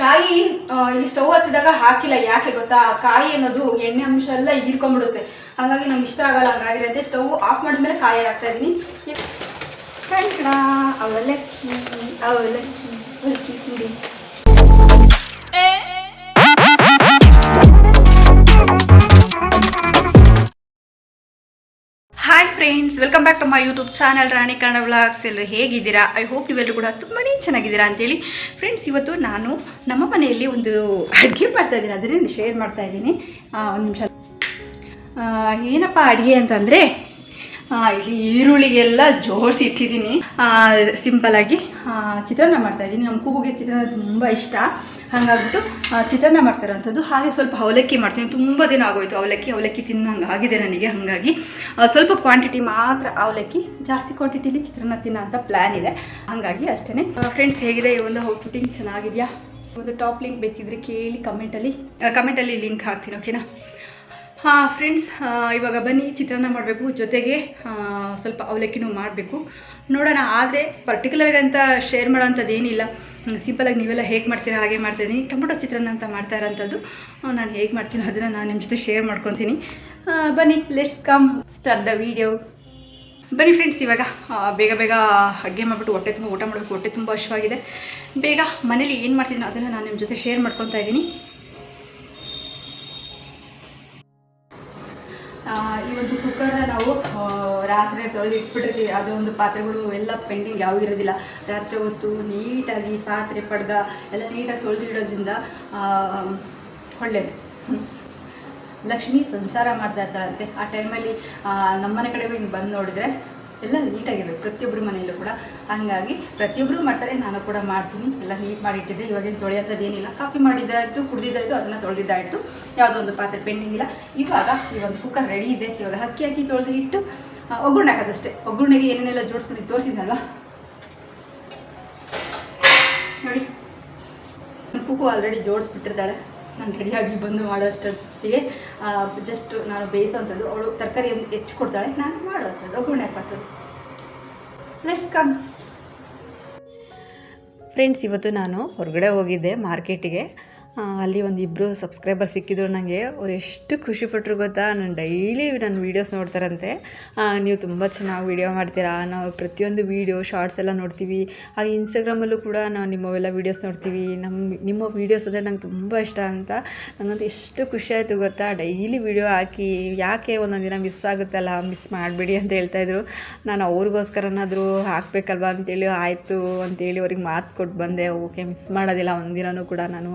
ಕಾಯಿ ಇಲ್ಲಿ ಸ್ಟವ್ ಹಚ್ಚಿದಾಗ ಹಾಕಿಲ್ಲ. ಯಾಕೆ ಗೊತ್ತಾ? ಕಾಯಿ ಅನ್ನೋದು ಎಣ್ಣೆ ಅಂಶ ಎಲ್ಲ ಹೀರ್ಕೊಂಡ್ಬಿಡುತ್ತೆ. ಹಾಗಾಗಿ ನಮ್ಗೆ ಇಷ್ಟ ಆಗಲ್ಲ ಹಂಗಾಗಿರುತ್ತೆ ಸ್ಟವ್ ಆಫ್ ಮಾಡಿದ್ಮೇಲೆ ಕಾಯಿ ಹಾಕ್ತಾ ಇದ್ದೀನಿ. ಅವಲಕ್ಕಿ ಅವಲಕ್ಕಿ ಅವಲಕ್ಕಿ ತಿಂಡಿ hi friends welcome back to my YouTube channel Rani Kannada vlogs ಎಲ್ಲ ಹೇಗಿದ್ದೀರಾ? ಐ ಹೋಪ್ ನೀವೆಲ್ಲರೂ ಕೂಡ ತುಂಬಾ ಚೆನ್ನಾಗಿದ್ದೀರಾ ಅಂತೇಳಿ. ಫ್ರೆಂಡ್ಸ್ ಇವತ್ತು ನಾನು ನಮ್ಮ ಮನೆಯಲ್ಲಿ ಒಂದು ಅಡುಗೆ ಮಾಡ್ತಾ ಇದ್ದೀನಿ. ಅದನ್ನೇ ಶೇರ್ ಮಾಡ್ತಾ ಇದ್ದೀನಿ. ಒಂದು ನಿಮಿಷ. ಏನಪ್ಪ ಅಡುಗೆ ಅಂತಂದರೆ ಇಲ್ಲಿ ಈರುಳ್ಳಿಗೆಲ್ಲ ಜೋಡಿಸಿ ಇಟ್ಟಿದ್ದೀನಿ. ಸಿಂಪಲಾಗಿ ಚಿತ್ರಾನ್ನ ಮಾಡ್ತಾಯಿದ್ದೀನಿ ನಮ್ಮ ಕೂಗುಗೆ ಚಿತ್ರಾನ್ನ ತುಂಬ ಇಷ್ಟ. ಹಾಗಾಗ್ಬಿಟ್ಟು ಚಿತ್ರಾನ್ನ ಮಾಡ್ತಾರಂಥದ್ದು. ಹಾಗೆ ಸ್ವಲ್ಪ ಅವಲಕ್ಕಿ ಮಾಡ್ತೀನಿ. ತುಂಬ ದಿನ ಆಗೋಯ್ತು ಅವಲಕ್ಕಿ. ಅವಲಕ್ಕಿ ತಿನ್ನಂಗೆ ಆಗಿದೆ ನನಗೆ, ಹಾಗಾಗಿ. ಸ್ವಲ್ಪ ಕ್ವಾಂಟಿಟಿ ಮಾತ್ರ ಅವಲಕ್ಕಿ. ಜಾಸ್ತಿ ಕ್ವಾಂಟಿಟಿಲಿ ಚಿತ್ರಾನ್ನ ತಿನ್ನೋ ಅಂತ ಪ್ಲ್ಯಾನ್ ಇದೆ. ಹಾಗಾಗಿ ಅಷ್ಟೇ ಫ್ರೆಂಡ್ಸ್ ಹೇಗಿದೆ? ಈ ಒಂದು ಔಟ್ಫಿಟ್ಟಿಂಗ್ ಚೆನ್ನಾಗಿದೆಯಾ? ಒಂದು ಟಾಪ್ ಲಿಂಕ್ ಬೇಕಿದ್ರೆ ಕೇಳಿ ಕಮೆಂಟಲ್ಲಿ ಕಮೆಂಟಲ್ಲಿ ಲಿಂಕ್ ಹಾಕ್ತೀನಿ ಓಕೆನಾ ಹಾಂ ಫ್ರೆಂಡ್ಸ್ ಇವಾಗ ಬನ್ನಿ, ಚಿತ್ರಾನ್ನ ಮಾಡಬೇಕು. ಜೊತೆಗೆ ಸ್ವಲ್ಪ ಅವಲಕ್ಕಿನೂ ಮಾಡಬೇಕು. ನೋಡೋಣ, ಆದರೆ ಪರ್ಟಿಕ್ಯುಲರ್ ಅಂತ ಶೇರ್ ಮಾಡೋಂಥದ್ದು ಏನಿಲ್ಲ. ಸಿಂಪಲಾಗಿ ನೀವೆಲ್ಲ ಹೇಗೆ ಮಾಡ್ತೀರಾ, ಹಾಗೆ ಮಾಡ್ತೀನಿ ಟೊಮೊಟೊ ಚಿತ್ರಾನ್ನ ಅಂತ ಮಾಡ್ತಾ ಇರೋಂಥದ್ದು. ನಾನು ಹೇಗೆ ಮಾಡ್ತೀನಿ ಅದನ್ನು ನಾನು ನಿಮ್ಮ ಜೊತೆ ಶೇರ್ ಮಾಡ್ಕೊತೀನಿ. ಬನ್ನಿ let come start the video ಬನ್ನಿ ಫ್ರೆಂಡ್ಸ್ ಇವಾಗ ಬೇಗ ಬೇಗ ಅಡುಗೆ ಮಾಡಿಬಿಟ್ಟು ಹೊಟ್ಟೆ ತುಂಬ, ಊಟ ಮಾಡಬೇಕು. ಹೊಟ್ಟೆ ತುಂಬ ಹಶ್ವಾಗಿದೆ. ಬೇಗ ಮನೇಲಿ ಏನು ಮಾಡ್ತೀನಿ ಅದನ್ನು ನಾನು ನಿಮ್ಮ ಜೊತೆ ಶೇರ್ ಮಾಡ್ಕೊತಾ ಇದ್ದೀನಿ. ಈ ಒಂದು ಕುಕ್ಕರ್ನ ನಾವು ರಾತ್ರಿ ತೊಳೆದು ಇಟ್ಬಿಟ್ಟಿರ್ತೀವಿ. ಅದು ಒಂದು ಪಾತ್ರೆಗಳು ಎಲ್ಲ ಪೆಂಡಿಂಗ್ ಯಾವ ಇರೋದಿಲ್ಲ. ರಾತ್ರಿ ಹೊತ್ತು ನೀಟಾಗಿ ಪಾತ್ರೆ ಪಡ್ದ, ಎಲ್ಲ ನೀಟಾಗಿ ತೊಳೆದಿಡೋದ್ರಿಂದ ಒಳ್ಳೆಯದು. ಲಕ್ಷ್ಮಿ ಸಂಸಾರ ಮಾಡ್ತಾ ಇರ್ತಾಳಂತೆ. ಆ ಟೈಮಲ್ಲಿ ನಮ್ಮನೆ ಕಡೆಗೂ ಹಿಂಗೆ ಬಂದು ನೋಡಿದ್ರೆ ಎಲ್ಲ ನೀಟಾಗಿರ್ಬೇಕು ಪ್ರತಿಯೊಬ್ಬರು ಮನೆಯಲ್ಲೂ ಕೂಡ. ಹಾಗಾಗಿ ಪ್ರತಿಯೊಬ್ಬರು ಮಾಡ್ತಾರೆ, ನಾನು ಕೂಡ ಮಾಡ್ತೀನಿ. ಎಲ್ಲ ನೀಟ್ ಮಾಡಿಟ್ಟಿದ್ದೆ ಇವಾಗೇನು ತೊಳೆಯೋಂಥದ್ದು ಏನಿಲ್ಲ. ಕಾಫಿ ಮಾಡಿದ್ದಾಯಿತು, ಕುಡ್ದಿದ್ದಾಯಿತು, ಅದನ್ನು ತೊಳೆದಿದ್ದಾಯಿತು. ಯಾವುದೋ ಒಂದು ಪಾತ್ರೆ ಪೆಂಡಿಂಗ್ ಇಲ್ಲ. ಇವಾಗ ಈ ಒಂದು ಕುಕ್ಕರ್ ರೆಡಿ ಇದೆ. ಇವಾಗ ಅಕ್ಕಿ ಹಾಕಿ ತೊಳೆದು ಇಟ್ಟು ಒಗ್ಗರಣೆ ಹಾಕೋದಷ್ಟೇ. ಒಗ್ಗರಣೆಗೆ ಏನೇನೆಲ್ಲ ಜೋಡಿಸ್ಕೊಂಡು ತೋರಿಸಿದ್ನಲ್ಲ ನೋಡಿ. ಕುಕ್ಕು ಆಲ್ರೆಡಿ ಜೋಡಿಸ್ಬಿಟ್ಟಿರ್ತಾಳೆ. ನಾನು ರೆಡಿಯಾಗಿ ಬಂದು ಮಾಡೋ ಅಷ್ಟೊತ್ತಿಗೆ ಜಸ್ಟ್ ನಾನು ಬೇಯಿಸೋವಂಥದ್ದು, ಅವಳು ತರಕಾರಿ ಹೆಚ್ಚಿಕೊಡ್ತಾಳೆ ನಾನು ಮಾಡೋವಂಥದ್ದು, ಒಗ್ಗರಣೆ ಹಾಕೋದು ಲೆಟ್ಸ್ ಕಮ್ ಫ್ರೆಂಡ್ಸ್ ಇವತ್ತು ನಾನು ಹೊರಗಡೆ ಹೋಗಿದ್ದೆ ಮಾರ್ಕೆಟಿಗೆ. ಅಲ್ಲಿ ಒಂದು ಇಬ್ಬರು ಸಬ್ಸ್ಕ್ರೈಬರ್ ಸಿಕ್ಕಿದ್ರು ನನಗೆ ಅವ್ರು ಎಷ್ಟು ಖುಷಿಪಟ್ಟರು ಗೊತ್ತಾ? ನಾನು ಡೈಲಿ ನನ್ನ ವೀಡಿಯೋಸ್ ನೋಡ್ತಾರಂತೆ. ನೀವು ತುಂಬ ಚೆನ್ನಾಗಿ ವೀಡಿಯೋ ಮಾಡ್ತೀರಾ? ನಾವು ಪ್ರತಿಯೊಂದು ವೀಡಿಯೋ ಶಾರ್ಟ್ಸ್ ಎಲ್ಲ ನೋಡ್ತೀವಿ. ಹಾಗೆ ಇನ್ಸ್ಟಾಗ್ರಾಮಲ್ಲೂ ಕೂಡ ನಾವು ನಿಮ್ಮವೆಲ್ಲ ವೀಡಿಯೋಸ್ ನೋಡ್ತೀವಿ. ನಮ್ಮ ನಿಮ್ಮ ವೀಡಿಯೋಸ್ ಅಂದರೆ ನಂಗೆ ತುಂಬ ಇಷ್ಟ ಅಂತ. ನನಗಂತೂ ಎಷ್ಟು ಖುಷಿ ಆಯಿತು ಗೊತ್ತಾ? ಡೈಲಿ ವೀಡಿಯೋ ಹಾಕಿ ಯಾಕೆ ಒಂದೊಂದು ದಿನ ಮಿಸ್ ಆಗುತ್ತಲ್ಲ? ಮಿಸ್ ಮಾಡಬೇಡಿ ಅಂತ ಹೇಳ್ತಾಯಿದ್ರು ನಾನು ಅವ್ರಿಗೋಸ್ಕರನಾದರೂ ಹಾಕಬೇಕಲ್ವಾ ಅಂತೇಳಿ, ಆಯಿತು ಅಂತೇಳಿ ಅವ್ರಿಗೆ ಮಾತು ಕೊಟ್ಟು ಬಂದೆ. ಓಕೆ ಮಿಸ್ ಮಾಡೋದಿಲ್ಲ. ಒಂದಿನೂ ಕೂಡ ನಾನು.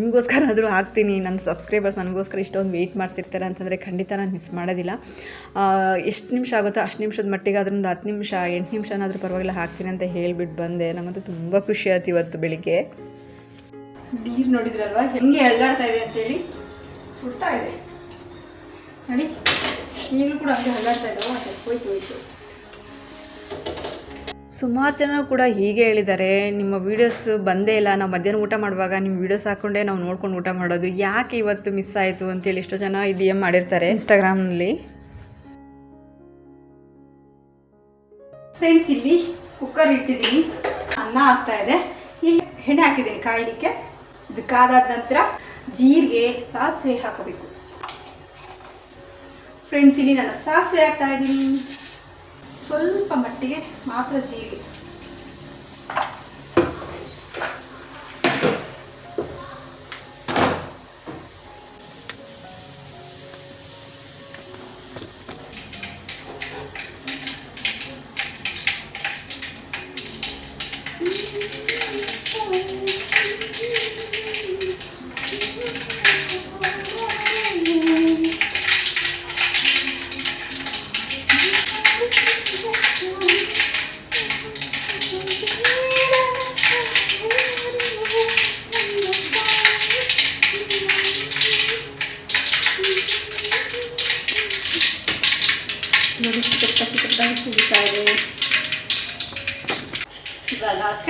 ನಿಮಗೋಸ್ಕರ ಆದರೂ ಹಾಕ್ತೀನಿ, ನನ್ನ ಸಬ್ಸ್ಕ್ರೈಬರ್ಸ್ ನನಗೋಸ್ಕರ ಇಷ್ಟೊಂದು ವೆಯ್ಟ್ ಮಾಡ್ತಿರ್ತಾರೆ ಅಂತಂದರೆ ಖಂಡಿತ ನಾನು ಮಿಸ್ ಮಾಡೋದಿಲ್ಲ. ಎಷ್ಟು ನಿಮಿಷ ಆಗುತ್ತೋ ಅಷ್ಟು ನಿಮಿಷದ ಮಟ್ಟಿಗೆ ಅದರಿಂದ ಹತ್ತು ನಿಮಿಷ, ಎಂಟು ನಿಮಿಷನಾದರೂ ಪರವಾಗಿಲ್ಲ, ಹಾಕ್ತೀನಿ ಅಂತ ಹೇಳಿಬಿಟ್ಟು ಬಂದೆ. ನನಗಂತೂ ತುಂಬ ಖುಷಿ ಆಯ್ತು ಇವತ್ತು ಬೆಳಿಗ್ಗೆ. ನೀರು ನೋಡಿದ್ರಲ್ವಾ? ಹೆಂಗೆ ಅಳ್ಳಾಡ್ತಾ ಇದೆ ಅಂತೇಳಿ? ಸುಡ್ತಾ ಇದೆ. ನೋಡಿ ಈಗಲೂ ಕೂಡ ಹಂಗೆ ಹಳ್ಳಾಡ್ತಾ ಇದ್ದಾವೆ ಹೋಯ್ತು ಹೋಯ್ತು. ಸುಮಾರು ಜನ ಕೂಡ ಹೀಗೆ ಹೇಳಿದ್ದಾರೆ ನಿಮ್ಮ ವೀಡಿಯೋಸ್ ಬಂದೇ ಇಲ್ಲ ನಾವು ಮಧ್ಯಾಹ್ನ ಊಟ ಮಾಡುವಾಗ ನಿಮ್ಮ ವೀಡಿಯೋಸ್ ಹಾಕೊಂಡೆ ನಾವು ನೋಡ್ಕೊಂಡು ಊಟ ಮಾಡೋದು ಯಾಕೆ ಇವತ್ತು ಮಿಸ್ ಆಯಿತು ಅಂತೇಳಿ ಎಷ್ಟೋ ಜನ ಡಿ ಎಂ ಮಾಡಿರ್ತಾರೆ. ಇನ್ಸ್ಟಾಗ್ರಾಮ್ನಲ್ಲಿ ಫ್ರೆಂಡ್ಸ್ ಇಲ್ಲಿ ಕುಕ್ಕರ್ ಇಟ್ಟಿದ್ದೀನಿ. ಅನ್ನ ಆಗ್ತಾ ಇದೆ. ಇಲ್ಲಿ ಹೆಣ್ಣೆ ಹಾಕಿದ್ದೀನಿ ಕಾಯಲಿಕ್ಕೆ. ಇದಕ್ಕಾದಾದ ಕಾದಾದ ನಂತರ ಜೀರಿಗೆ ಸಾಸಿವೆ ಹಾಕಬೇಕು. ಫ್ರೆಂಡ್ಸ್ ಇಲ್ಲಿ ನಾನು ಸಾಸಿವೆ ಹಾಕ್ತಾ ಇದ್ದೀನಿ. ಸ್ವಲ್ಪ ಮಟ್ಟಿಗೆ ಮಾತ್ರ ಜೀರಿಗೆ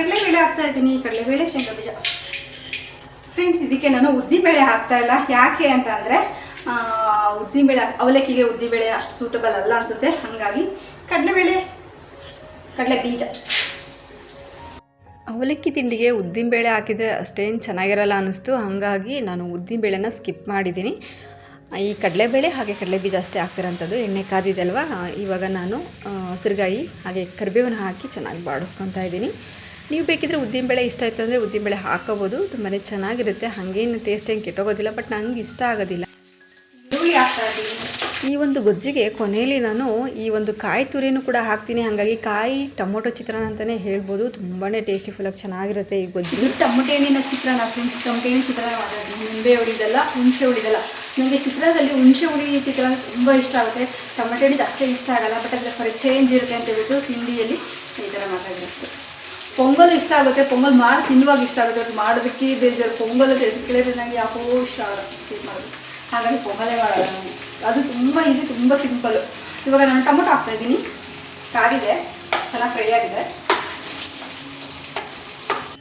ಕಡಲೆಬೇಳೆ ಹಾಕ್ತಾ ಇದ್ದೀನಿ. ಕಡಲೆಬೇಳೆ ಶೇಂಗಾ ಬೀಜ. ಫ್ರೆಂಡ್ಸ್ ಇದಕ್ಕೆ ನಾನು ಉದ್ದಿನಬೇಳೆ ಹಾಕ್ತಾ ಇಲ್ಲ. ಯಾಕೆ ಅಂತ ಅಂದರೆ ಉದ್ದಿನಬೇಳೆ ಅವಲಕ್ಕಿಗೆ ಉದ್ದಿನಬೇಳೆ ಅಷ್ಟು ಸೂಟಬಲ್ ಅಲ್ಲ ಅನ್ಸುತ್ತೆ. ಹಾಗಾಗಿ ಕಡಲೆಬೇಳೆ ಕಡಲೆ ಬೀಜ. ಅವಲಕ್ಕಿ ತಿಂಡಿಗೆ ಉದ್ದಿನಬೇಳೆ ಹಾಕಿದರೆ ಅಷ್ಟೇನು ಚೆನ್ನಾಗಿರಲ್ಲ ಅನ್ನಿಸ್ತು. ಹಾಗಾಗಿ ನಾನು ಉದ್ದಿನಬೇಳೆನ ಸ್ಕಿಪ್ ಮಾಡಿದ್ದೀನಿ. ಈ ಕಡಲೆಬೇಳೆ ಹಾಗೆ ಕಡಲೆ ಬೀಜ ಅಷ್ಟೇ ಹಾಕ್ತಿರೋಂಥದ್ದು. ಎಣ್ಣೆ ಕಾದಿದೆಲ್ವಾ? ಇವಾಗ ನಾನು ಹಸಿರುಗಾಯಿ ಹಾಗೆ ಕರಿಬೇವನ್ನು ಹಾಕಿ ಚೆನ್ನಾಗಿ ಬಾಡಿಸ್ಕೊತಾ ಇದ್ದೀನಿ. ನೀವು ಬೇಕಿದ್ರೆ ಉದ್ದಿನಬೇಳೆ ಇಷ್ಟ ಆಯಿತು ಅಂದರೆ ಉದ್ದಿನಬೇಳೆ ಹಾಕೋಬೋದು ತುಂಬಾ ಚೆನ್ನಾಗಿರುತ್ತೆ. ಹಾಗೇನು ಟೇಸ್ಟ್ ಏನು ಕೆಟ್ಟೋಗೋದಿಲ್ಲ ಬಟ್ ನಂಗೆ ಇಷ್ಟ ಆಗೋದಿಲ್ಲ. ಈ ಒಂದು ಗೊಜ್ಜಿಗೆ ಕೊನೆಯಲ್ಲಿ ನಾನು ಈ ಒಂದು ಕಾಯಿ ತುರಿನೂ ಕೂಡ ಹಾಕ್ತೀನಿ. ಹಾಗಾಗಿ ಕಾಯಿ ಟೊಮೊಟೊ ಚಿತ್ರಾನ್ನ ಅಂತಲೇ ಹೇಳ್ಬೋದು. ತುಂಬಾ ಟೇಸ್ಟಿಫುಲ್ಲಾಗಿ ಚೆನ್ನಾಗಿರುತ್ತೆ ಈ ಗೊಜ್ಜು. ಟೊಮೊಟೆ ಹಣ್ಣಿನ ಚಿತ್ರಾನ್ನ, ಫ್ರೆಂಡ್ಸ್. ಟೊಮಟೆ ಹಣ್ಣಿನ ಚಿತ್ರಾನ್ನ ಮಾಡೋದು ನಿಂಬೆ ಉಳಿದಲ್ಲ, ಹುಣಸೆ ಉಳಿದಲ್ಲ. ನನಗೆ ಚಿತ್ರದಲ್ಲಿ ಹುಣಸೆ ಹುಳಿ ಚಿತ್ರಾನ್ನ ತುಂಬ ಇಷ್ಟ ಆಗುತ್ತೆ. ಟೊಮಟೆ ಹಣ್ಣಿದ್ದು ಅಷ್ಟೇ ಇಷ್ಟ ಆಗಲ್ಲ ಬಟ್ ಅದರ ಚೇಂಜ್ ಇರುತ್ತೆ ಅಂತ ಹೇಳ್ಬಿಟ್ಟು ತಿಂಡಿಯಲ್ಲಿ ಈ ಥರ ಅಷ್ಟೇ ಪೊಂಗಲ್ ಇಷ್ಟ ಆಗುತ್ತೆ ಪೊಂಗಲ್ ಮಾಡಿ ತಿನ್ನುವಾಗ ಇಷ್ಟ ಆಗುತ್ತೆ ಬಟ್ ಮಾಡೋದಕ್ಕೆ ಬೇಜಾರು. ಪೊಂಗಲ್ ತಿಳಿದ್ರೆ ನನಗೆ ಯಾಕೋ ಇಷ್ಟ ಮಾಡೋದು. ಹಾಗಾಗಿ ಪೊಂಗಲೇ ನಾನು ಅದು ತುಂಬ ಈಸಿ ತುಂಬ ಸಿಂಪಲ್. ಇವಾಗ ನಾನು ಟೊಮೊಟೊ ಹಾಕ್ತಾ ಇದ್ದೀನಿ. ಕಾದಿದೆ ಚೆನ್ನಾಗಿ ಫ್ರೈ ಆಗಿದೆ.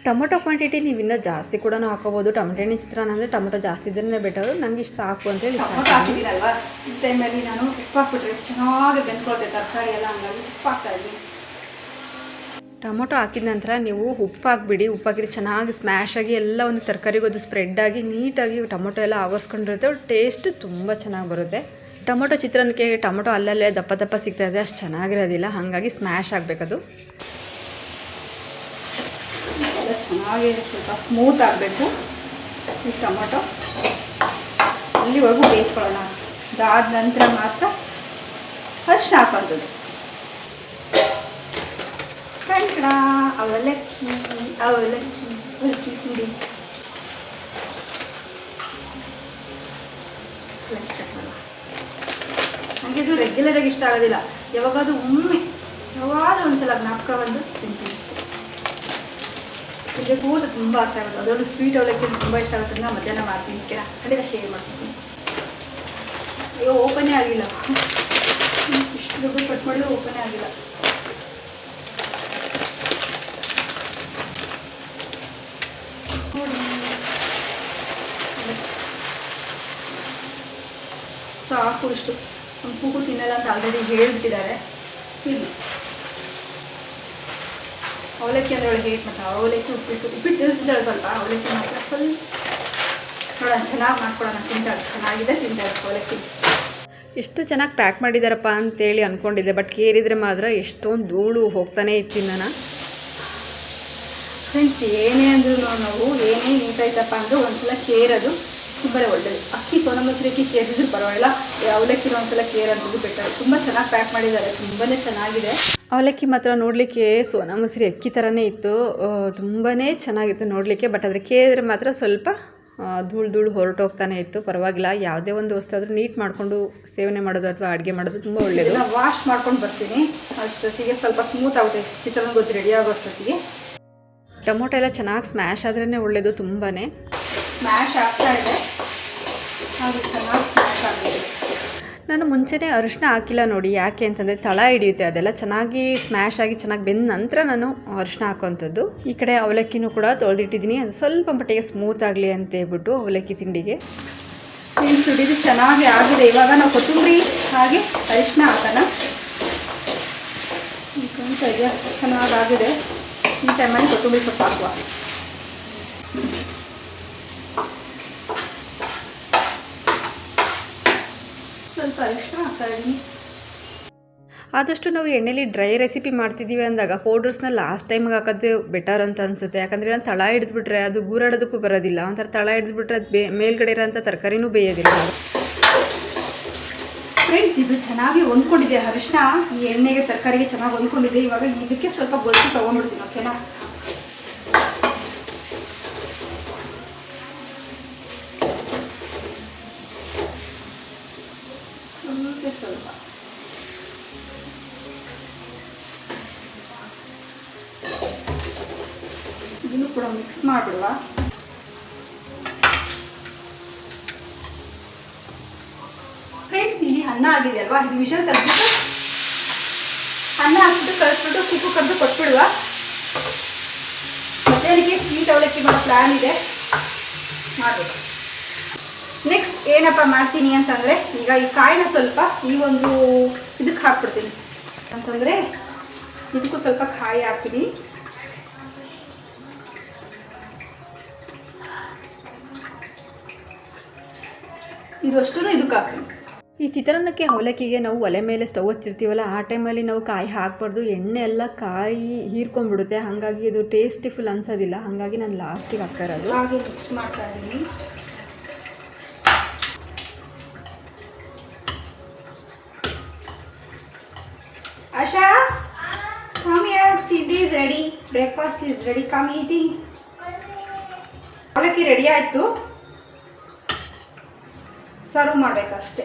ಟೊಮೊಟೊ ಕ್ವಾಂಟಿಟಿ ನೀವು ಇನ್ನೂ ಜಾಸ್ತಿ ಕೂಡ ಹಾಕೋಬೋದು. ಟೊಮೆಟೊ ಹಣ್ಣು ಚಿತ್ರಾನ್ನ ಅಂದರೆ ಟೊಮೊಟೊ ಜಾಸ್ತಿ ಇದ್ರೇ ಬೆಟರು ನಂಗೆ ಇಷ್ಟು ಸಾಕು ಅಂತೇಳಿ ಟೊಮೊಟೊ ಹಾಕಿದ್ದೀನಲ್ವಾ? ಈ ಟೈಮಲ್ಲಿ ನಾನು ಉಪ್ಪು ಹಾಕ್ಬಿಟ್ರೆ ಚೆನ್ನಾಗಿ ಬೆಂದ್ಕೊಳ್ತೆ ತರಕಾರಿ ಎಲ್ಲ ಹಂಗಾಗಿ ಉಪ್ಪು ಹಾಕ್ತಾ ಇದ್ದೀನಿ. ಟೊಮೊಟೊ ಹಾಕಿದ ನಂತರ ನೀವು ಉಪ್ಪು ಹಾಕ್ಬಿಡಿ, ಉಪ್ಪು ಹಾಕಿದ್ರೆ ಚೆನ್ನಾಗಿ ಸ್ಮ್ಯಾಶ್ ಆಗಿ ಎಲ್ಲ ಒಂದು ತರಕಾರಿಗೂ ಅದು ಸ್ಪ್ರೆಡ್ ಆಗಿ ನೀಟಾಗಿ ಟೊಮೊಟೊ ಎಲ್ಲ ಆವರಿಸ್ಕೊಂಡಿರುತ್ತೆ. ಟೇಸ್ಟ್ ತುಂಬ ಚೆನ್ನಾಗಿ ಬರುತ್ತೆ. ಟೊಮೊಟೊ ಚಿತ್ರಾನ್ನಕ್ಕೆ ಟೊಮೊಟೊ ಅಲ್ಲಲ್ಲೇ ದಪ್ಪ ದಪ್ಪ ಸಿಗ್ತಾ ಇದೆ, ಅಷ್ಟು ಚೆನ್ನಾಗಿರೋದಿಲ್ಲ. ಹಾಗಾಗಿ ಸ್ಮ್ಯಾಶ್ ಆಗಬೇಕದು. ಚೆನ್ನಾಗಿ ಸ್ವಲ್ಪ ಸ್ಮೂತ್ ಆಗಬೇಕು ಈ ಟೊಮೊಟೊ. ಅಲ್ಲಿವರೆಗೂ ಬೇಯಿಸ್ಕೊಳ್ಳೋಣ. ಅದಾದ ನಂತರ ಮಾತ್ರ ಅರಿಶಿನ ಹಾಕೋಂಥದ್ದು. ಕಣ್ಕಡ ಅವಲಕ್ಕಿ ಅವಲಕ್ಕಿ ಅವಲಕ್ಕಿ ಪುಡಿ. ನನಗೆ ಇದು ರೆಗ್ಯುಲರ್ ಆಗಿ ಇಷ್ಟ ಆಗೋದಿಲ್ಲ. ಯಾವಾಗಾದ್ರೂ ಒಮ್ಮೆ ಯಾವಾಗಲೂ ಒಂದ್ಸಲ ಜ್ಞಾಪಕ ಬಂದು ತಿಂತೀನಿ ಅಷ್ಟೇ. ತಿನ್ನಬೇಕು ಅಂತ ತುಂಬ ಆಸೆ ಆಗುತ್ತೆ. ಅದರಲ್ಲೂ ಸ್ವೀಟ್ ಅವಲಕ್ಕಿ ತುಂಬ ಇಷ್ಟ ಆಗುತ್ತೆ. ನಾನು ಮಧ್ಯಾಹ್ನ ಮಾಡ್ತೀನಿ ಖಂಡಿತ ಶೇರ್ ಮಾಡ್ತೀನಿ. ಅಯ್ಯೋ ಓಪನೇ ಆಗಿಲ್ಲ. ಇಷ್ಟು ದೊಡ್ಡ ಕಟ್ ಮಾಡಿದ್ರೆ ಓಪನೇ ಆಗಿಲ್ಲ ನೋಡಿ. ಸಾಕು ಇಷ್ಟು ಒಂದು ಕೂಗು ತಿನ್ನಲ್ಲ ಅಂತ ಆಲ್ರೆಡಿ ಹೇಳ್ಬಿಟ್ಟಿದ್ದಾರೆ. ತಿನ್ನು. ಅವಲಕ್ಕಿ ಅಂದ್ರೆ ಅವಳಿಗೆ ಹೇಟ್ ಮಾಡ್ತಾಳೆ ಅವಲಕ್ಕಿ ಉಪ್ಪಿಟ್ಟು ಉಪ್ಪಿಟ್ಟು ತಿಂತಾಳೆ ಸ್ವಲ್ಪ ಅವಲಕ್ಕಿ ಮಾತ್ರ ಸ್ವಲ್ಪ ನೋಡೋಣ ಚೆನ್ನಾಗಿ ಮಾಡ್ಕೊಡೋಣ ತಿಂತಾಳೆ ಚೆನ್ನಾಗಿದೆ ತಿಂತಾಳೆ ಅವಲಕ್ಕಿ. ಎಷ್ಟು ಚೆನ್ನಾಗಿ ಪ್ಯಾಕ್ ಮಾಡಿದಾರಪ್ಪ ಅಂತೇಳಿ ಅಂದ್ಕೊಂಡಿದ್ದೆ ಬಟ್ ಕೇರಿದ್ರೆ ಮಾತ್ರ ಎಷ್ಟೊಂದು ಧೂಳು ಹೋಗ್ತಾನೆ ಇತ್ತು ನಾನು ಫ್ರೆಂಡ್ಸ್ ಏನೇ ಅಂದ್ರೂ ನಾವು ಏನೇ ನೀಟಾಯ್ತಪ್ಪ ಅಂದರೂ ಒಂದ್ಸಲ ಕೇರೋದು. ತುಂಬಾ ಒಳ್ಳೆಯದು ಅಕ್ಕಿ ಸೋನಮಸೂರಿ ಮೊಸರು ಅಕ್ಕಿ ಕೇರಿದ್ರು ಪರವಾಗಿಲ್ಲ ಅವಲಕ್ಕಿ ಅವಲಕ್ಕಿನ ಕೇರ್ ಕೇರೋದು ಬೆಟ್ಟ ತುಂಬ ಚೆನ್ನಾಗಿ ಪ್ಯಾಕ್ ಮಾಡಿದ್ದಾರೆ. ತುಂಬಾ ಚೆನ್ನಾಗಿದೆ. ಅವಲಕ್ಕಿ ಮಾತ್ರ ನೋಡಲಿಕ್ಕೆ ಸೋನಾ ಮಸೂರಿ ಅಕ್ಕಿ ಥರನೇ ಇತ್ತು. ತುಂಬಾ ಚೆನ್ನಾಗಿತ್ತು ನೋಡಲಿಕ್ಕೆ. ಬಟ್ ಅದ್ರ ಕೇಳಿದ್ರೆ ಮಾತ್ರ ಸ್ವಲ್ಪ ಧೂಳು ಧೂಳು ಹೊರಟೋಗ್ತಾನೆ ಇತ್ತು. ಪರವಾಗಿಲ್ಲ. ಯಾವುದೇ ಒಂದು ವಸ್ತು ಆದರೂ ನೀಟ್ ಮಾಡಿಕೊಂಡು ಸೇವನೆ ಮಾಡೋದು ಅಥವಾ ಅಡುಗೆ ಮಾಡೋದು ತುಂಬ ಒಳ್ಳೆಯದು ವಾಶ್ ಮಾಡ್ಕೊಂಡು ಬರ್ತೀನಿ. ಅಷ್ಟೊತ್ತಿಗೆ ಸ್ವಲ್ಪ ಸ್ಮೂತ್ ಆಗುತ್ತೆ. ಚಿತ್ರಾನ್ನ ಗೊತ್ತು ರೆಡಿ ಆಗೋ ಅಷ್ಟೊತ್ತಿಗೆ ಟೊಮೊಟೊ ಎಲ್ಲ ಚೆನ್ನಾಗಿ ಸ್ಮ್ಯಾಶ್ ಆದ್ರೇ ಒಳ್ಳೆಯದು ತುಂಬಾ ಸ್ಮ್ಯಾಶ್ ಆಗ್ತಾ ಇದೆ. ಅದು ಚೆನ್ನಾಗಿ ಸ್ಮ್ಯಾಶ್ ಆಗಿದೆ. ನಾನು ಮುಂಚೆನೇ ಅರಿಶಿನ ಹಾಕಿಲ್ಲ ನೋಡಿ ಯಾಕೆ ಅಂತಂದರೆ ತಳ ಹಿಡಿಯುತ್ತೆ ಅದೆಲ್ಲ ಚೆನ್ನಾಗಿ ಸ್ಮ್ಯಾಶ್ ಆಗಿ ಚೆನ್ನಾಗಿ ಬೆಂದ ನಂತರ ನಾನು ಅರಿಶಿನ ಹಾಕೋಂಥದ್ದು ಈ ಕಡೆ ಅವಲಕ್ಕಿನೂ ಕೂಡ ತೊಳೆದಿಟ್ಟಿದ್ದೀನಿ. ಅದು ಸ್ವಲ್ಪ ಮಟ್ಟಿಗೆ ಸ್ಮೂತ್ ಆಗಲಿ ಅಂತ ಹೇಳ್ಬಿಟ್ಟು ಅವಲಕ್ಕಿ ತಿಂಡಿಗೆ. ನೀನು ಸುಡಿದು ಚೆನ್ನಾಗಿ ಆಗಿದೆ. ಇವಾಗ ನಾವು ಕೊತ್ತಂಬರಿ ಹಾಗೆ ಅರಿಶಿನ ಹಾಕೋಣ. ಚೆನ್ನಾಗಾಗಿದೆ ಈ ಟೈಮಲ್ಲಿ ಕೊತ್ತಂಬರಿ ಸೊಪ್ಪು ಹಾಕುವ. ಅರಿಶಿನ ಹಾಕ್ತಾ ಇದ್ದೀನಿ ಆದಷ್ಟು ನಾವು ಎಣ್ಣೆಲಿ ಡ್ರೈ ರೆಸಿಪಿ ಮಾಡ್ತಿದ್ದೀವಿ ಅಂದಾಗ ಪೌಡರ್ಸ್ನ ಲಾಸ್ಟ್ ಟೈಮ್ಗೆ ಹಾಕೋದು ಬೆಟರ್ ಅಂತ ಅನಿಸುತ್ತೆ. ಯಾಕಂದರೆ ನಾನು ತಳ ಹಿಡಿದ್ಬಿಟ್ರೆ ಅದು ಗೂರಾಡೋದಕ್ಕೂ ಬರೋದಿಲ್ಲ. ಒಂಥರ ತಳ ಹಿಡಿದ್ಬಿಟ್ರೆ ಅದು ಬೇ ಮೇಲ್ಗಡೆ ಇರೋಂಥ ತರಕಾರಿನೂ ಬೇಯೋದಿಲ್ಲ. ಫ್ರೆಂಡ್ಸ್ ಇದು ಚೆನ್ನಾಗಿ ಹೊಂದ್ಕೊಂಡಿದೆ ಅರಿಶಿನ ಈ ಎಣ್ಣೆಗೆ ತರಕಾರಿಗೆ ಚೆನ್ನಾಗಿ ಹೊಂದ್ಕೊಂಡಿದೆ. ಇವಾಗ ಇದಕ್ಕೆ ಸ್ವಲ್ಪ ಗೊಜ್ಜು ತೊಗೊಂಡ್ಬಿಡ್ತೀನಿ ಓಕೆನಾ ಕೂಡ ಮಿಕ್ಸ್ ಮಾಡಿಬಿಡುವ. ಫ್ರೆಂಡ್ಸ್ ಇಲ್ಲಿ ಅನ್ನ ಆಗಿದೆ ಅಲ್ವಾ? ಇದು ವಿಷಲ್ ಕಲ್ಬಿಟ್ಟು ಅನ್ನ ಹಾಕ್ಬಿಟ್ಟು ಕಲಿಸ್ಬಿಟ್ಟು ಕುಕ್ಕು ಕರೆದು ಕೊಟ್ಬಿಡುವ. ಮಧ್ಯಾಹ್ನಕ್ಕೆ ಸ್ವೀಟ್ ಅವಲಕ್ಕಿ ಮಾಡೋ ಪ್ಲ್ಯಾನ್ ಇದೆ. ಮಾಡಬೇಕು ನೆಕ್ಸ್ಟ್ ಏನಪ್ಪ ಮಾಡ್ತೀನಿ ಅಂತಂದರೆ, ಈಗ ಈ ಕಾಯಿನ ಸ್ವಲ್ಪ ಈ ಒಂದು ಇದಕ್ಕೆ ಹಾಕ್ಬಿಡ್ತೀನಿ. ಅಂತಂದರೆ ಇದಕ್ಕೂ ಸ್ವಲ್ಪ ಕಾಯಿ ಹಾಕ್ತೀನಿ. ಇದು ಅಷ್ಟು ಇದಕ್ಕೆ ಹಾಕಿ. ಈ ಚಿತ್ರಾನ್ನಕ್ಕೆ ಅವಲಕ್ಕಿಗೆ ನಾವು ಒಲೆ ಮೇಲೆ ಸ್ಟವ್ ಹಚ್ಚಿರ್ತೀವಲ್ಲ ಆ ಟೈಮಲ್ಲಿ ನಾವು ಕಾಯಿ ಹಾಕ್ಬಾರ್ದು ಎಣ್ಣೆ ಎಲ್ಲ ಕಾಯಿ ಹೀರ್ಕೊಂಡ್ಬಿಡುತ್ತೆ. ಹಾಗಾಗಿ ಇದು ಟೇಸ್ಟಿಫುಲ್ ಅನ್ಸೋದಿಲ್ಲ. ಹಾಗಾಗಿ ನಾನು ಲಾಸ್ಟಿಗೆ ಹಾಕ್ತಾ ಇರೋದು. ಹಾಗೆ ಮಿಕ್ಸ್ ಮಾಡ್ತಾ ಇದ್ದೀನಿ. ಆಶಾ ಕಮ್ ತಿಂಡಿ is ready breakfast is ready come eating ಅವಲಕ್ಕಿ ರೆಡಿ ಆಯಿತು. ಸರ್ವ್ ಮಾಡಬೇಕಷ್ಟೆ.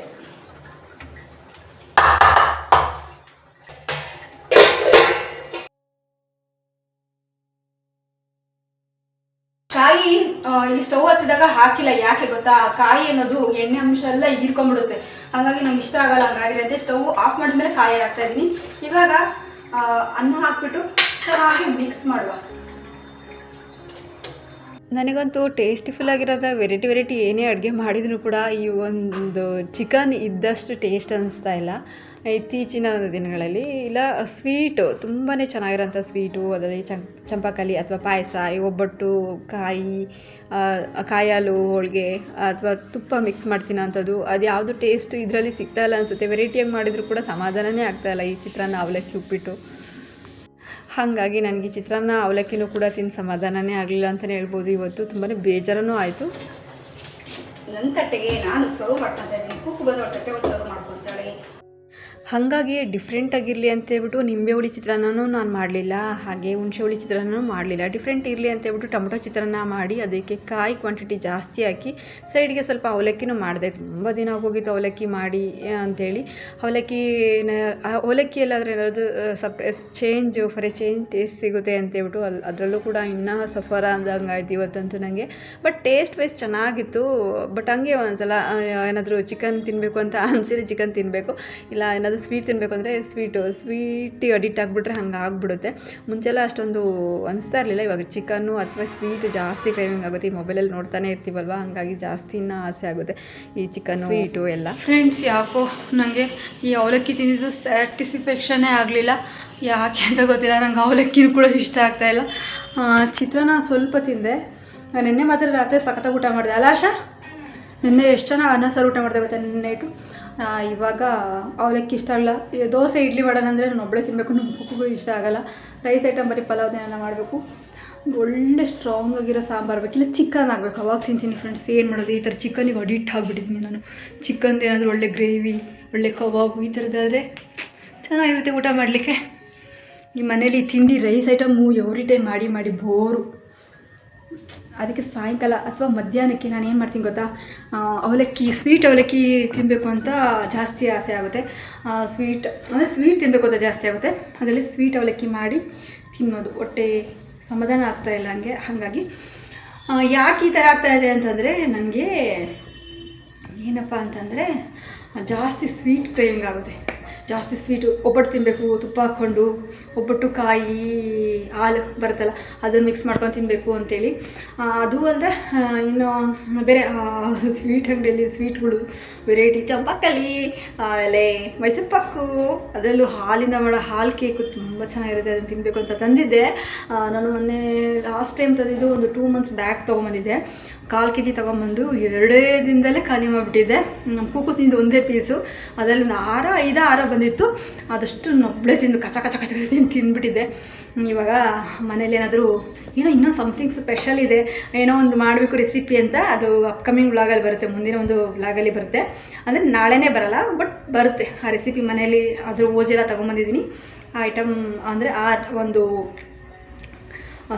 ಕಾಯಿ ಈ ಸ್ಟವ್ ಹಚ್ಚಿದಾಗ ಹಾಕಿಲ್ಲ, ಯಾಕೆ ಗೊತ್ತಾ? ಕಾಯಿ ಅನ್ನೋದು ಎಣ್ಣೆ ಅಂಶ ಎಲ್ಲ ಹೀರ್ಕೊಂಡ್ಬಿಡುತ್ತೆ. ಹಾಗಾಗಿ ನಮ್ಗೆ ಇಷ್ಟ ಆಗಲ್ಲ ಹಂಗಾಗಿರುತ್ತೆ ಸ್ಟವ್ ಆಫ್ ಮಾಡಿದ್ಮೇಲೆ ಕಾಯಿ ಹಾಕ್ತಾ ಇದ್ದೀನಿ. ಇವಾಗ ಅನ್ನ ಹಾಕ್ಬಿಟ್ಟು ಚೆನ್ನಾಗಿ ಮಿಕ್ಸ್ ಮಾಡುವ. ನನಗಂತೂ ಟೇಸ್ಟಿಫುಲ್ ಆಗಿರೋದ ವೆರೈಟಿ ವೆರೈಟಿ ಏನೇ ಅಡುಗೆ ಮಾಡಿದರೂ ಕೂಡ ಈ ಒಂದು ಚಿಕನ್ ಇದ್ದಷ್ಟು ಟೇಸ್ಟ್ ಅನಿಸ್ತಾ ಇಲ್ಲ. ಇತ್ತೀಚಿನ ದಿನಗಳಲ್ಲಿ ಇಲ್ಲ ಸ್ವೀಟು ತುಂಬಾ ಚೆನ್ನಾಗಿರೋಂಥ ಸ್ವೀಟು ಅದರಲ್ಲಿ ಚಂ, ಚಂಪಾಕಲಿ ಅಥವಾ ಪಾಯಸ, ಈ ಒಬ್ಬಟ್ಟು, ಕಾಯಿ ಕಾಯಿ ಹಾಲು ಹೋಳಿಗೆ ಅಥವಾ ತುಪ್ಪ ಮಿಕ್ಸ್ ಮಾಡ್ತೀನಿ ಅಂಥದ್ದು, ಅದು ಯಾವುದು ಟೇಸ್ಟ್ ಇದರಲ್ಲಿ ಸಿಗ್ತಾಯಿಲ್ಲ ಅನಿಸುತ್ತೆ. ವೆರೈಟಿಯಾಗಿ ಮಾಡಿದರೂ ಕೂಡ ಸಮಾಧಾನನೇ ಆಗ್ತಾಯಿಲ್ಲ ಈ ಚಿತ್ರಾನ್ನ, ಅವಲಕ್ಕಿ, ಉಪ್ಪಿಟ್ಟು. ಹಾಗಾಗಿ ನನಗೆ ಚಿತ್ರಾನ್ನ ಅವಲಕ್ಕಿನೂ ಕೂಡ ತಿಂದು ಸಮಾಧಾನನೇ ಆಗಲಿಲ್ಲ ಅಂತಲೇ ಹೇಳ್ಬೋದು ಇವತ್ತು. ತುಂಬಾ ಬೇಜಾರನೂ ಆಯಿತು. ನನ್ನ ತಟ್ಟೆಗೆ ನಾನು ಸರ್ವ್ ಮಾಡ್ಕೊತಾ ಇದ್ದೀನಿ. ಕುಕ್ ಬಂದು ತಟ್ಟೆ ಸರ್ವ್ ಮಾಡ್ಕೊತಾಳೆ ಹಾಗಾಗಿ ಡಿಫ್ರೆಂಟ್ ಆಗಿರಲಿ ಅಂತೇಳ್ಬಿಟ್ಟು ನಿಂಬೆ ಹುಳಿ ಚಿತ್ರಾನ್ನನೂ ನಾನು ಮಾಡಲಿಲ್ಲ, ಹಾಗೆ ಹುಣಸೆ ಹುಳಿ ಚಿತ್ರಾನ್ನನೂ ಮಾಡಲಿಲ್ಲ. ಡಿಫ್ರೆಂಟ್ ಇರಲಿ ಅಂತೇಳ್ಬಿಟ್ಟು ಟೊಮೊಟೊ ಚಿತ್ರಾನ್ನ ಮಾಡಿ ಅದಕ್ಕೆ ಕಾಯಿ ಕ್ವಾಂಟಿಟಿ ಜಾಸ್ತಿ ಹಾಕಿ ಸೈಡ್ಗೆ ಸ್ವಲ್ಪ ಅವಲಕ್ಕಿನೂ ಮಾಡಿದೆ. ತುಂಬ ದಿನ ಹೋಗಿತ್ತು ಅವಲಕ್ಕಿ ಮಾಡಿ ಅಂಥೇಳಿ ಅವಲಕ್ಕಿ ಅವಲಕ್ಕಿ ಎಲ್ಲಾದರೂ ಏನಾದರೂ ಸಪ್ change for a change taste ಸಿಗುತ್ತೆ ಅಂತೇಳ್ಬಿಟ್ಟು ಅಲ್ಲಿ ಅದರಲ್ಲೂ ಕೂಡ ಇನ್ನೂ ಸಫರ ಅಂದಂಗೆ ಆಯ್ತು ಇವತ್ತಂತೂ ನನಗೆ ಬಟ್ ಟೇಸ್ಟ್ ವೈಸ್ ಚೆನ್ನಾಗಿತ್ತು. ಬಟ್ ಹಂಗೆ ಒಂದ್ಸಲ ಏನಾದರೂ ಚಿಕನ್ ತಿನ್ನಬೇಕು ಅಂತ ಅನಿಸಿದ್ರೆ ಚಿಕನ್ ತಿನ್ನಬೇಕು ಇಲ್ಲ, ಏನಾದರೂ ಸ್ವೀಟ್ ತಿನ್ನಬೇಕು ಅಂದರೆ ಸ್ವೀಟು ಸ್ವೀಟಿಗೆ ಅಡಿಕ್ಟ್ ಆಗಿಬಿಟ್ರೆ ಹಂಗೆ ಆಗಿಬಿಡುತ್ತೆ. ಮುಂಚೆಲ್ಲ ಅಷ್ಟೊಂದು ಅನಿಸ್ತಾ ಇರಲಿಲ್ಲ ಇವಾಗ ಚಿಕನ್ನು ಅಥವಾ ಸ್ವೀಟ್ ಜಾಸ್ತಿ ಕ್ರೇವಿಂಗ್ ಆಗುತ್ತೆ. ಈ ಮೊಬೈಲಲ್ಲಿ ನೋಡ್ತಾನೆ ಇರ್ತೀವಲ್ವ? ಹಾಗಾಗಿ ಜಾಸ್ತಿ ಇನ್ನೂ ಆಸೆ ಆಗುತ್ತೆ. ಈ ಚಿಕನ್ ಸ್ವೀಟು ಎಲ್ಲ. ಫ್ರೆಂಡ್ಸ್ ಯಾಕೋ ನನಗೆ ಈ ಅವಲಕ್ಕಿ ತಿಂದಿದ್ದು ಸ್ಯಾಟಿಸ್ಫ್ಯಾಕ್ಷನೇ ಆಗಲಿಲ್ಲ. ಯಾಕೆ ಅಂತ ಗೊತ್ತಿಲ್ಲ ನಂಗೆ ಅವಲಕ್ಕಿನೂ ಕೂಡ ಇಷ್ಟ ಆಗ್ತಾ ಇಲ್ಲ. ಆ, ಚಿತ್ರಾನ್ನ ಸ್ವಲ್ಪ ತಿಂದೆ. ನಾನು ನಿನ್ನೆ ಮಾತ್ರ ರಾತ್ರಿ ಸಖತ್ತಾಗಿ ಊಟ ಮಾಡಿದೆ. ಅಲ್ಲ ಆಶಾ? ನಿನ್ನೆ ಎಷ್ಟು ಚೆನ್ನಾಗಿ ಅನ್ನ ಸಾರು ಊಟ ಮಾಡಿದೆ ಗೊತ್ತಾ ನಿನ್ನೆ ನೈಟು ಇವಾಗ ಅವಲಕ್ಕಿ ಇಷ್ಟ ಈ ದೋಸೆ, ಇಡ್ಲಿ ಮಾಡೋಣ ಅಂದರೆ ನಾನು ಒಬ್ಬಳೇ ತಿನ್ನಬೇಕು ನಮ್ಮ ಇಷ್ಟ ಆಗಲ್ಲ. ರೈಸ್ ಐಟಮ್ ಬರೀ ಪಲಾವ್ದೇನ ಮಾಡಬೇಕು. ಒಳ್ಳೆ ಸ್ಟ್ರಾಂಗ್ ಆಗಿರೋ ಸಾಂಬಾರು ಬೇಕಿಲ್ಲ ಚಿಕನ್ ಆಗಬೇಕು. ಅವಾಗ ತಿಂತೀನಿ ಫ್ರೆಂಡ್ಸ್ ಏನು ಮಾಡೋದು? ಈ ಥರ ಚಿಕನಿಗೆ ಅಡಿಟ್ ಆಗಿಬಿಟ್ಟಿದ್ದೀನಿ ನಾನು. ಚಿಕನ್ದು ಏನಾದರೂ ಒಳ್ಳೆ ಗ್ರೇವಿ ಒಳ್ಳೆ ಕಬಾಬು, ಈ ಥರದ್ದಾದರೆ ಚೆನ್ನಾಗಿರುತ್ತೆ ಊಟ ಮಾಡಲಿಕ್ಕೆ. ಈ ಮನೇಲಿ ತಿಂಡಿ ರೈಸ್ ಐಟಮು ಎವ್ರಿ ಟೈಮ್ ಮಾಡಿ ಮಾಡಿ ಬೋರು ಅದಕ್ಕೆ ಸಾಯಂಕಾಲ ಅಥವಾ ಮಧ್ಯಾಹ್ನಕ್ಕೆ ನಾನು ಏನು ಮಾಡ್ತೀನಿ ಗೊತ್ತಾ? ಅವಲಕ್ಕಿ ಸ್ವೀಟ್ ಅವಲಕ್ಕಿ ತಿನ್ನಬೇಕು ಅಂತ ಜಾಸ್ತಿ ಆಸೆ ಆಗುತ್ತೆ. ಸ್ವೀಟ್ ಅಂದರೆ ಸ್ವೀಟ್ ತಿನ್ನಬೇಕು ಅಂತ ಜಾಸ್ತಿ ಆಗುತ್ತೆ. ಅದರಲ್ಲಿ ಸ್ವೀಟ್ ಅವಲಕ್ಕಿ ಮಾಡಿ ತಿನ್ನೋದು. ಹೊಟ್ಟೆ ಸಮಾಧಾನ ಆಗ್ತಾ ಇಲ್ಲ ಹಂಗೆ, ಹಾಗಾಗಿ. ಯಾಕೆ ಈ ಥರ ಆಗ್ತಾ ಇದೆ ಅಂತಂದರೆ ನನಗೆ ಏನಪ್ಪ ಅಂತಂದರೆ ಜಾಸ್ತಿ ಸ್ವೀಟ್ ಕ್ರೇವಿಂಗ್ ಆಗುತ್ತೆ. ಜಾಸ್ತಿ ಸ್ವೀಟು ಒಬ್ಬಟ್ಟು ತಿನ್ನಬೇಕು ತುಪ್ಪ ಹಾಕ್ಕೊಂಡು ಒಬ್ಬಟ್ಟು ಕಾಯಿ, ಹಾಲು ಬರುತ್ತಲ್ಲ, ಅದನ್ನು ಮಿಕ್ಸ್ ಮಾಡ್ಕೊಂಡು ತಿನ್ನಬೇಕು ಅಂತೇಳಿ. ಅದು ಅಲ್ಲದೆ ಇನ್ನು ಬೇರೆ ಸ್ವೀಟ್ ಅಂಗಡಿಯಲ್ಲಿ ಸ್ವೀಟ್ಗಳು ವೆರೈಟಿ ಚಂಪಾಕಲಿ ಆಮೇಲೆ ಮೈಸೂರು ಪಾಕು ಅದರಲ್ಲೂ ಹಾಲಿಂದ ಮಾಡೋ ಹಾಲು ಕೇಕು ತುಂಬ ಚೆನ್ನಾಗಿರುತ್ತೆ, ಅದನ್ನು ತಿನ್ನಬೇಕು ಅಂತ ತಂದಿದ್ದೆ. ನಾನು ಮೊನ್ನೆ ಲಾಸ್ಟ್ ಟೈಮ್ ತಂದಿದ್ದು ಒಂದು ಟೂ ಮಂತ್ಸ್ ಬ್ಯಾಕ್ ತೊಗೊಂಬಂದಿದ್ದೆ. ಕಾಲು ಕೆ ಜಿ ತೊಗೊಂಬಂದು ಎರಡೇ ದಿನದಲ್ಲೇ ಖಾಲಿ ಮಾಡಿಬಿಟ್ಟಿದ್ದೆ. ನಮ್ಮ ಕೂಕು ತಿಂದು ಒಂದೇ ಪೀಸು. ಅದರಲ್ಲಿ ಒಂದು ಆರ, ಐದು ಆರ ಬಂದಿತ್ತು. ಆದಷ್ಟು ನೊಬ್ಬಳೆ ತಿಂದು ಕಚ ಕಚ ಕಚ ತಿಂದು ತಿಂದುಬಿಟ್ಟಿದ್ದೆ. ಇವಾಗ ಮನೇಲಿ ಏನಾದರೂ ಏನೋ ಇನ್ನೂ ಸಮಥಿಂಗ್ ಸ್ಪೆಷಲ್ ಇದೆ. ಏನೋ ಒಂದು ಮಾಡಬೇಕು ರೆಸಿಪಿ ಅಂತ ಅದು ಅಪ್ಕಮಿಂಗ್ ವ್ಲಾಗಲ್ಲಿ ಬರುತ್ತೆ. ಮುಂದಿನ ಒಂದು ವ್ಲಾಗಲ್ಲಿ ಬರುತ್ತೆ. ಅಂದರೆ ನಾಳೆನೇ ಬರಲ್ಲ ಬಟ್ ಬರುತ್ತೆ. ಆ ರೆಸಿಪಿ ಮನೇಲಿ ಅದ್ರ ಓಜೆಲ್ಲ ತೊಗೊಂಬಂದಿದ್ದೀನಿ. ಆ ಐಟಮ್ ಅಂದರೆ ಆ ಒಂದು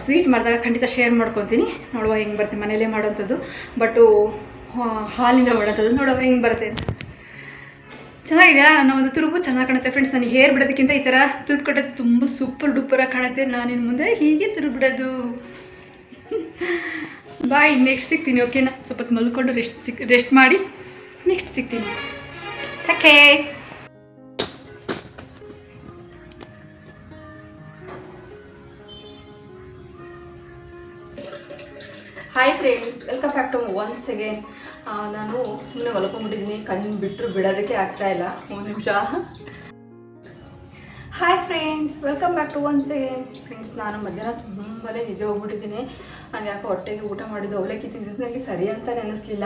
ಸ್ವೀಟ್ ಮಾಡಿದಾಗ ಖಂಡಿತ ಶೇರ್ ಮಾಡ್ಕೊತೀನಿ. ನೋಡುವ ಹೆಂಗೆ ಬರುತ್ತೆ ಮನೇಲೇ ಮಾಡೋಂಥದ್ದು ಬಟ್ಟು ಹಾಲಿಂದ ಮಾಡೋಂಥದ್ದು ನೋಡುವ ಹೆಂಗೆ ಬರುತ್ತೆ ಅಂತ. ಚೆನ್ನಾಗಿದೆ ನಾನು ಒಂದು ತುರುಬು ಚೆನ್ನಾಗಿ ಕಾಣುತ್ತೆ. ಫ್ರೆಂಡ್ಸ್ ನಾನು ಹೇರ್ ಬಿಡೋದಕ್ಕಿಂತ ಈ ಥರ ತುರುಪು ಕಟ್ಟೋದು ತುಂಬ ಸೂಪರ್ ಡೂಪರಾಗಿ ಕಾಣುತ್ತೆ. ನಾನು ಇನ್ನು ಮುಂದೆ ಹೀಗೆ ತುರು ಬಿಡೋದು ಬಾಯ್ ನೆಕ್ಸ್ಟ್ ಸಿಗ್ತೀನಿ ಓಕೆನಾ ಸ್ವಲ್ಪ ಮಲ್ಕೊಂಡು ರೆಸ್ಟ್ ಸಿಕ್ ರೆಸ್ಟ್ ಮಾಡಿ ನೆಕ್ಸ್ಟ್ ಸಿಗ್ತೀನಿ. Okay friends welcome back to once again ನಾನು ಸುಮ್ಮನೆ ಹೊಲ್ಕೊಂಡ್ಬಿಟ್ಟಿದ್ದೀನಿ ಕಣ್ಣು ಬಿಟ್ಟರು ಬಿಡೋದಕ್ಕೆ ಆಗ್ತಾ ಇಲ್ಲ. ಒಂದು ನಿಮಿಷ. Hi friends welcome back to once again friends ನಾನು ಮಧ್ಯಾಹ್ನ ತುಂಬಾ ನಿದ್ದೆ ಹೋಗ್ಬಿಟ್ಟಿದ್ದೀನಿ ನಾನು ಯಾಕೋ ಹೊಟ್ಟೆಗೆ ಊಟ ಮಾಡಿದ್ದು ಅವಲಕ್ಕಿ ತಿಂದಿದ್ದು ನನಗೆ ಸರಿ ಅಂತ ನೆನೆಸ್ಲಿಲ್ಲ.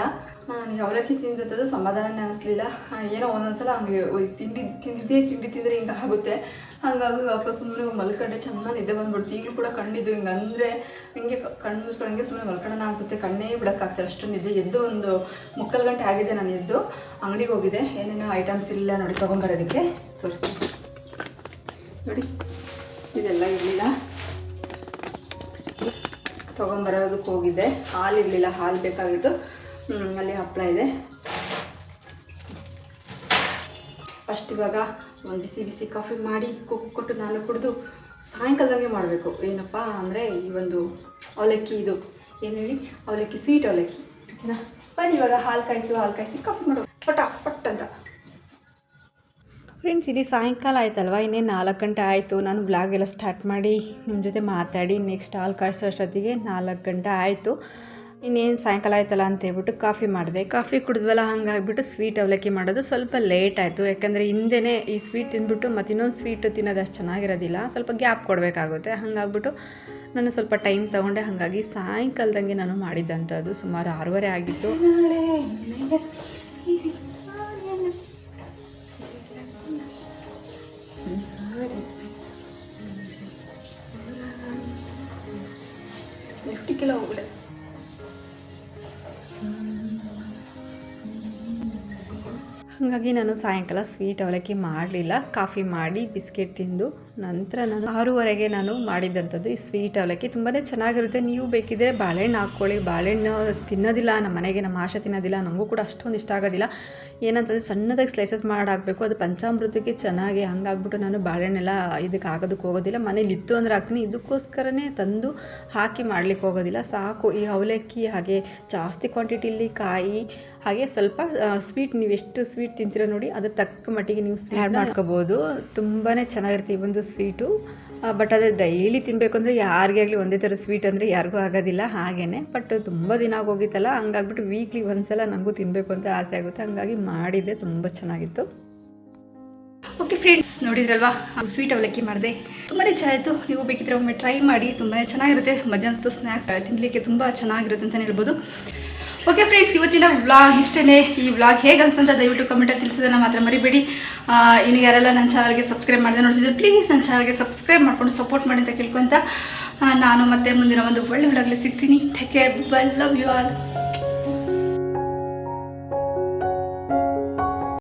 ನನಗೆ ಅವಲಕ್ಕಿ ತಿಂದಂಥದ್ದು ಸಮಾಧಾನನೇ ಅನಿಸ್ಲಿಲ್ಲ. ಏನೋ ಒಂದೊಂದ್ಸಲ ಹಂಗೆ ಒಯ್ ತಿಂಡಿ, ತಿಂದಿದ್ದೇ ತಿಂಡಿ ತಿಂದರೆ ಹಿಂಗೆ ಆಗುತ್ತೆ. ಹಾಗಾಗಿ ಅಪ್ಪ ಸುಮ್ಮನೆ ಮಲ್ಕೊಂಡೆ, ಚೆನ್ನಾಗಿ ನಿದ್ದೆ ಬಂದ್ಬಿಡ್ತು. ಈಗಲೂ ಕೂಡ ಕಣ್ಣಿದ್ದು ಹಿಂಗೆ ಅಂದರೆ ಹಿಂಗೆ ಕಣ್ಣು ಮುಚ್ಕೊಂಡು ಹಂಗೆ ಸುಮ್ಮನೆ ಮಲ್ಕೊಳ್ಳೋಣ ಅನಿಸುತ್ತೆ. ಕಣ್ಣೇ ಬಿಡೋಕ್ಕಾಗ್ತದೆ ಅಷ್ಟು ನಿದ್ದೆ ಎದ್ದು ಒಂದು ಮುಕ್ಕಾಲು ಗಂಟೆ ಆಗಿದೆ ನಾನು ಎದ್ದು ಅಂಗಡಿಗೆ ಹೋಗಿದೆ. ಏನೇನೋ ಐಟಮ್ಸ್ ಇಲ್ಲ ನೋಡಿ ತೊಗೊಂಬರೋದಕ್ಕೆ. ತೋರಿಸ್ತೀನಿ. ನೋಡಿ, ಇದೆಲ್ಲ ಇರಲಿಲ್ಲ. ತೊಗೊಂಬರೋದಕ್ಕೆ ಹೋಗಿದ್ದೆ ಹಾಲು ಇರಲಿಲ್ಲ. ಹಾಲು ಬೇಕಾಗಿತ್ತು. ಅಲ್ಲಿ ಹಪ್ಪಳ ಇದೆ. ಫಸ್ಟ್ ಇವಾಗ ಒಂದು ಬಿಸಿ ಬಿಸಿ ಕಾಫಿ ಮಾಡಿ ಕೊಟ್ಟು ನಾನು ಕುಡಿದು ಸಾಯಂಕಾಲದಂಗೆ ಮಾಡಬೇಕು. ಏನಪ್ಪ ಅಂದರೆ ಈ ಒಂದು ಅವಲಕ್ಕಿ ಇದು. ಏನು ಹೇಳಿ? ಅವಲಕ್ಕಿ ಸ್ವೀಟ್ ಅವಲಕ್ಕಿ. ಓಕೆನಾ? ಬನ್ನಿ ಇವಾಗ ಹಾಲು ಕಾಯಿಸು, ಹಾಲು ಕಾಯಿಸಿ ಕಾಫಿ ಮಾಡು ಫಟ ಫಟ್ ಅಂತ. ಫ್ರೆಂಡ್ಸ್ ಇಲ್ಲಿ ಸಾಯಂಕಾಲ ಆಯ್ತಲ್ವ? ಇನ್ನೇನು ನಾಲ್ಕು ಗಂಟೆ ಆಯಿತು. ನಾನು ಬ್ಲಾಗ್ ಎಲ್ಲ ಸ್ಟಾರ್ಟ್ ಮಾಡಿ ನಿಮ್ಮ ಜೊತೆ ಮಾತಾಡಿ ನೆಕ್ಸ್ಟ್ ಹಾಲು ಕಾಯಿಸೋ ಅಷ್ಟೊತ್ತಿಗೆ ನಾಲ್ಕು ಗಂಟೆ ಆಯಿತು. ಇನ್ನೇನು ಸಾಯಂಕಾಲ ಆಯ್ತಲ್ಲ ಅಂತ ಹೇಳ್ಬಿಟ್ಟು ಕಾಫಿ ಮಾಡಿದೆ. ಕಾಫಿ ಕುಡಿದ್ವಲ್ಲ, ಹಂಗಾಗ್ಬಿಟ್ಟು ಸ್ವೀಟ್ ಅವಲಕ್ಕಿ ಮಾಡೋದು ಸ್ವಲ್ಪ ಲೇಟ್ ಆಯಿತು. ಯಾಕಂದರೆ ಹಿಂದೆನೇ ಈ ಸ್ವೀಟ್ ತಿಂದ್ಬಿಟ್ಟು ಮತ್ತು ಇನ್ನೊಂದು ಸ್ವೀಟ್ ತಿನ್ನೋದು ಅಷ್ಟು ಚೆನ್ನಾಗಿರೋದಿಲ್ಲ. ಸ್ವಲ್ಪ ಗ್ಯಾಪ್ ಕೊಡಬೇಕಾಗುತ್ತೆ. ಹಾಗಾಗ್ಬಿಟ್ಟು ನಾನು ಸ್ವಲ್ಪ ಟೈಮ್ ತೊಗೊಂಡೆ. ಹಾಗಾಗಿ ಸಾಯಂಕಾಲದಂಗೆ ನಾನು ಮಾಡಿದ್ದಂಥದ್ದು ಸುಮಾರು ಆರೂವರೆ ಆಗಿತ್ತು. ಹಾಗಾಗಿ ನಾನು ಸಾಯಂಕಾಲ ಸ್ವೀಟ್ ಅವಲಕ್ಕಿ ಮಾಡಲಿಲ್ಲ. ಕಾಫಿ ಮಾಡಿ ಬಿಸ್ಕೆಟ್ ತಿಂದು ನಂತರ ನಾನು ಆರೂವರೆಗೆ ನಾನು ಮಾಡಿದ್ದಂಥದ್ದು ಈ ಸ್ವೀಟ್ ಅವಲಕ್ಕಿ ತುಂಬಾ ಚೆನ್ನಾಗಿರುತ್ತೆ. ನೀವು ಬೇಕಿದ್ರೆ ಬಾಳೆಹಣ್ಣು ಹಾಕ್ಕೊಳ್ಳಿ. ಬಾಳೆಹಣ್ಣು ತಿನ್ನೋದಿಲ್ಲ ನಮ್ಮ ಮನೆಗೆ ನಮ್ಮ ಆಶೆ ತಿನ್ನೋದಿಲ್ಲ ನಮಗೂ ಕೂಡ ಅಷ್ಟೊಂದು ಇಷ್ಟ ಆಗೋದಿಲ್ಲ. ಏನಂತಂದರೆ ಸಣ್ಣದಾಗಿ ಸ್ಲೈಸಸ್ ಮಾಡಿ ಹಾಕಬೇಕು ಅದು ಪಂಚಾಮೃತಕ್ಕೆ ಚೆನ್ನಾಗಿ ಹಂಗಾಗ್ಬಿಟ್ಟು ನಾನು ಬಾಳೆಹಣ್ಣೆಲ್ಲ ಇದಕ್ಕೆ ಆಗೋದಕ್ಕೆ ಹೋಗೋದಿಲ್ಲ. ಮನೇಲಿ ಇತ್ತು ಅಂದರೆ ಹಾಕ್ತೀನಿ. ಇದಕ್ಕೋಸ್ಕರನೇ ತಂದು ಹಾಕಿ ಮಾಡ್ಲಿಕ್ಕೆ ಹೋಗೋದಿಲ್ಲ. ಸಾಕು. ಈ ಅವಲಕ್ಕಿ ಹಾಗೆ ಜಾಸ್ತಿ ಕ್ವಾಂಟಿಟಿಲಿ ಕಾಯಿ ಹಾಗೆ ಸ್ವಲ್ಪ ಸ್ವೀಟ್ ನೀವು ಎಷ್ಟು ಸ್ವೀಟ್ ತಿಂತೀರೋ ನೋಡಿ ಅದ್ರ ತಕ್ಕ ಮಟ್ಟಿಗೆ ನೀವು ಸ್ವೀಟ್ ಮಾಡ್ಕೋಬೋದು. ತುಂಬಾ ಚೆನ್ನಾಗಿರುತ್ತೆ. ಈ ಒಂದು ಸ್ವೀಟು. ಬಟ್ ಅದೇ ಡೈಲಿ ತಿನ್ನಬೇಕು ಅಂದರೆ ಯಾರಿಗೆ ಆಗಲಿ ಒಂದೇ ಥರ ಸ್ವೀಟ್ ಅಂದರೆ ಯಾರಿಗೂ ಆಗೋದಿಲ್ಲ ಹಾಗೇ ಬಟ್ ತುಂಬ ದಿನ ಆಗೋಗಿತ್ತಲ್ಲ, ಹಂಗಾಗ್ಬಿಟ್ಟು ವೀಕ್ಲಿ ಒಂದ್ಸಲ ನನಗೂ ತಿನ್ನಬೇಕು ಅಂತ ಆಸೆ ಆಗುತ್ತೆ. ಹಂಗಾಗಿ ಮಾಡಿದ್ದೆ, ತುಂಬ ಚೆನ್ನಾಗಿತ್ತು. ಓಕೆ ಫ್ರೆಂಡ್ಸ್ ನೋಡಿದ್ರಲ್ವಾ? ಸ್ವೀಟ್ ಅವಲಕ್ಕಿ ಮಾಡಿದೆ. ತುಂಬಾ ಚೆನ್ನಾಗಿತ್ತು. ನೀವು ಬೇಕಿದ್ರೆ ಒಮ್ಮೆ ಟ್ರೈ ಮಾಡಿ ತುಂಬಾ ಚೆನ್ನಾಗಿರುತ್ತೆ. ಮಧ್ಯಾಹ್ನದ್ದು ಸ್ನ್ಯಾಕ್ಸ್ ತಿನ್ನಲಿಕ್ಕೆ ತುಂಬ ಚೆನ್ನಾಗಿರುತ್ತೆ ಅಂತಲೇ ಹೇಳ್ಬೋದು. ಓಕೆ ಫ್ರೆಂಡ್ಸ್ ಇವತ್ತಿನ ವ್ಲಾಗ್ ಇಷ್ಟೇ ಈ ವ್ಲಾಗ್ ಹೇಗೆ ಅನ್ಸ್ತಂತ ದಯವಿಟ್ಟು ಕಮೆಂಟಲ್ಲಿ ತಿಳಿಸೋದನ್ನ ಮಾತ್ರ ಮರಿಬೇಡಿ. ಇನ್ನು ಯಾರೆಲ್ಲ ನನ್ನ ಚಾನಲ್ಗೆ ಸಬ್ಸ್ಕ್ರೈಬ್ ಮಾಡಿದೆ ನೋಡ್ತಿದ್ರೆ ಪ್ಲೀಸ್ ನನ್ನ ಚಾನಲ್ಗೆ ಸಬ್ಸ್ಕ್ರೈಬ್ ಮಾಡ್ಕೊಂಡು ಸಪೋರ್ಟ್ ಮಾಡಿ ಅಂತ ಕೇಳ್ಕೊತ ನಾನು ಮತ್ತೆ ಮುಂದಿನ ಒಂದು ಒಳ್ಳೆ ವ್ಲಾಗ್ಲಿ ಸಿಗ್ತೀನಿ. Take care bye love you all